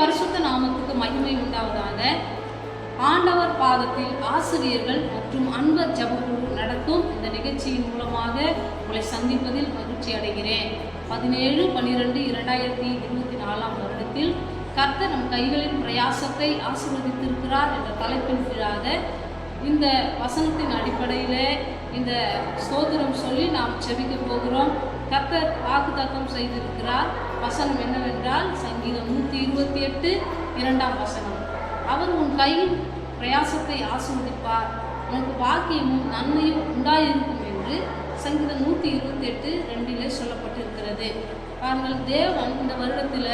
பரிசுத்த நாமத்துக்கு மகிமை உண்டாவதாக. ஆண்டவர் பாதத்தில் ஆசிரியர்கள் மற்றும் அன்பர் ஜபக்குழு நடத்தும் இந்த நிகழ்ச்சியின் மூலமாக உங்களை சந்திப்பதில் மகிழ்ச்சி அடைகிறேன். பதினேழு பன்னிரெண்டு இரண்டாயிரத்தி இருபத்தி நாலாம் வருடத்தில் கர்த்தர் நம் கைகளின் பிரயாசத்தை ஆசீர்வதித்திருக்கிறார் என்ற தலைப்பின் கீழாக இந்த வசனத்தின் அடிப்படையில் இந்த சோதரம் சொல்லி நாம் செபிக்க போகிறோம். கர்த்தர் வாக்குத்தத்தம் செய்திருக்கிறார். வசனம் என்னவென்றால் சங்கீதம் நூற்றி இருபத்தி எட்டு இரண்டாம் வசனம். அவர் உன் கையின் பிரயாசத்தை ஆசிர்வதிப்பார் உனக்கு பாக்கியமும் நன்மையும் உண்டாயிருக்கும் என்று சங்கீதம் நூற்றி இருபத்தி எட்டு ரெண்டிலே சொல்லப்பட்டிருக்கிறது. பாருங்கள் தேவன் இந்த வருடத்தில்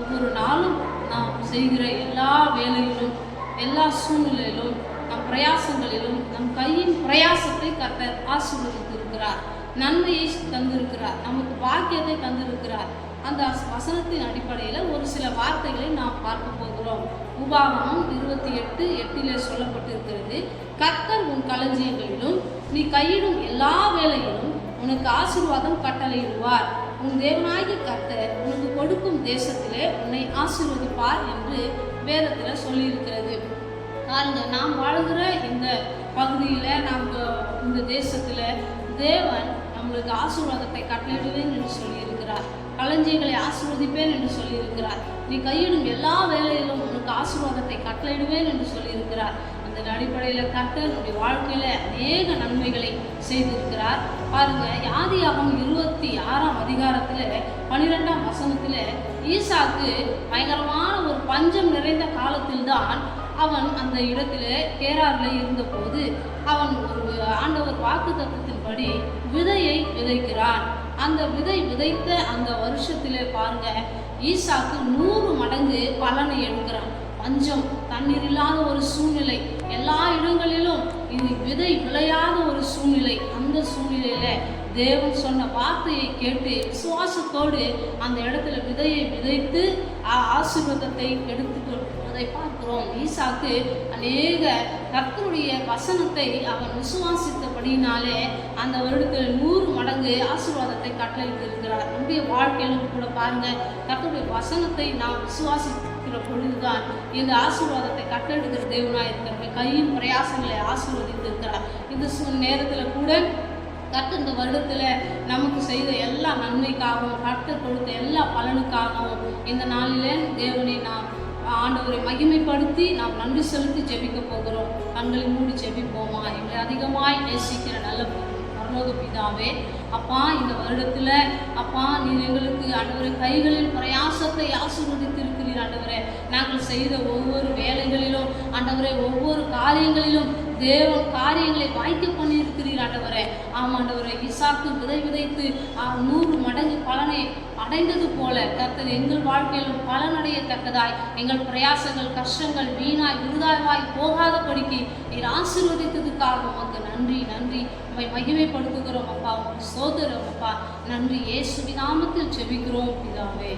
ஒவ்வொரு நாளும் நாம் செய்கிற எல்லா வேலையிலும் எல்லா சூழ்நிலையிலும் நம் பிரயாசங்களிலும் நம் கையின் பிரயாசத்தை கர்த்தர் ஆசீர்வதித்திருக்கிறார். நன்மையை தந்திருக்கிறார். நமக்கு பாக்கியத்தை தந்திருக்கிறார். அந்த வசனத்தின் அடிப்படையில் ஒரு சில வார்த்தைகளை நாம் பார்க்க போகிறோம். உபாகமம் இருபத்தி எட்டு எட்டிலே சொல்லப்பட்டிருக்கிறது. கர்த்தர் உன் களஞ்சியங்களிலும் நீ கையிடும் எல்லா வேலையிலும் உனக்கு ஆசீர்வாதம் கட்டளையிடுவார். உன் தேவனாகிய கர்த்தர் உனக்கு கொடுக்கும் தேசத்திலே உன்னை ஆசீர்வதிப்பார் என்று வேதத்தில் சொல்லியிருக்கிறது. பாருங்க நாம் வாழ்கிற இந்த பகுதியில் நாம் இந்த தேசத்தில் தேவன் உங்களுக்கு ஆசீர்வாதத்தை கட்டளையிடுவேன் என்று சொல்லியிருக்கிறார். களஞ்சியங்களை ஆசீர்வதிப்பேன் என்று சொல்லியிருக்கிறார். நீ கையிடும் எல்லா வேலையிலும் உனக்கு ஆசீர்வாதத்தை கட்டளையிடுவேன் என்று சொல்லியிருக்கிறார். அந்த அடிப்படையில் கர்த்தர் நம்முடைய வாழ்க்கையில் அநேக நன்மைகளை செய்திருக்கிறார். பாருங்க யாதியாகம் இருபத்தி ஆறாம் அதிகாரத்தில் பன்னிரெண்டாம் வசனத்தில் ஈசாக்கு பயங்கரமான ஒரு பஞ்சம் நிறைந்த காலத்தில்தான் அவன் அந்த இடத்துல கேராரில் இருந்தபோது அவன் ஒரு ஆண்டவர் வாக்கு தத்துவத்தின்படி விதையை விதைக்கிறான். அந்த விதை விதைத்த அந்த வருஷத்திலே பாருங்க ஈசாக்கு நூறு மடங்கு பலனை எடுக்கிறான். பஞ்சம் தண்ணீர் இல்லாத ஒரு சூழ்நிலை. எல்லா இடங்களிலும் இது விதை விளையாத ஒரு சூழ்நிலை. அந்த சூழ்நிலையில தேவன் சொன்ன வார்த்தையை கேட்டு விசுவாசத்தோடு அந்த இடத்துல விதையை விதைத்து ஆசீர்வாதத்தை எடுத்துக்கொள்வதை பார்க்கிறோம். ஈசாக்கு அநேக கர்த்தருடைய வசனத்தை அவன் விசுவாசித்தபடினாலே அந்த வருடத்தில் நூறு மடங்கு ஆசீர்வாதத்தை கட்டளையிட்டு நம்முடைய வாழ்க்கையிலும் கூட பாருங்க கர்த்தருடைய வசனத்தை நாம் விசுவாசிக்கிற பொழுதுதான் இந்த ஆசீர்வாதத்தை கட்டெடுக்கிற தேவனாக இருக்கிற கையின் பிரயாசங்களை ஆசீர்வதித்து இருக்கிறார் இந்த நேரத்தில் கூட கற்று இந்த வருடத்தில் நமக்கு செய்த எல்லா நன்மைக்காகவும் கற்று கொடுத்த எல்லா பலனுக்காகவும் இந்த நாளிலே தேவனை நாம் ஆண்டவரை மகிமைப்படுத்தி நாம் நன்றி செலுத்தி ஜெபிக்க போகிறோம். கண்களை மூடி ஜெபிப்போமா? எங்களை அதிகமாய் நேசிக்கிற நல்ல பரலோக பிதாவே அப்பா இந்த வருடத்தில் அப்பா நீ எங்களுக்கு ஆண்டவரை கைகளில் பிரயாசத்தை ஆசீர்வதித்திருக்கிறீர் ஆண்டவரே. நாங்கள் செய்த ஒவ்வொரு வேலைகளிலும் ஆண்டவரை ஒவ்வொரு காரியங்களிலும் தேவன் காரியங்களை வாய்க்க பண்ணியிருக்கிறீர் ஆண்டவரே. ஆமாம் இசாக்கு விதை விதைத்து நூறு மடங்கு பலனை அடைந்தது போல கர்த்தர் எங்கள் வாழ்க்கையிலும் பலனடையத்தக்கதாய் எங்கள் பிரயாசங்கள் கஷ்டங்கள் வீணாய் விருதாய்வாய் போகாத படிக்கு நீர் ஆசீர்வதித்ததுக்காக உமக்கு நன்றி நன்றி. உண்மை மகிமைப்படுத்துகிறோம் அப்பா. உங்கள் சோதரம் அப்பா. நன்றி. இயேசுவி நாமத்தில் செபிக்கிறோம் பிதாவே.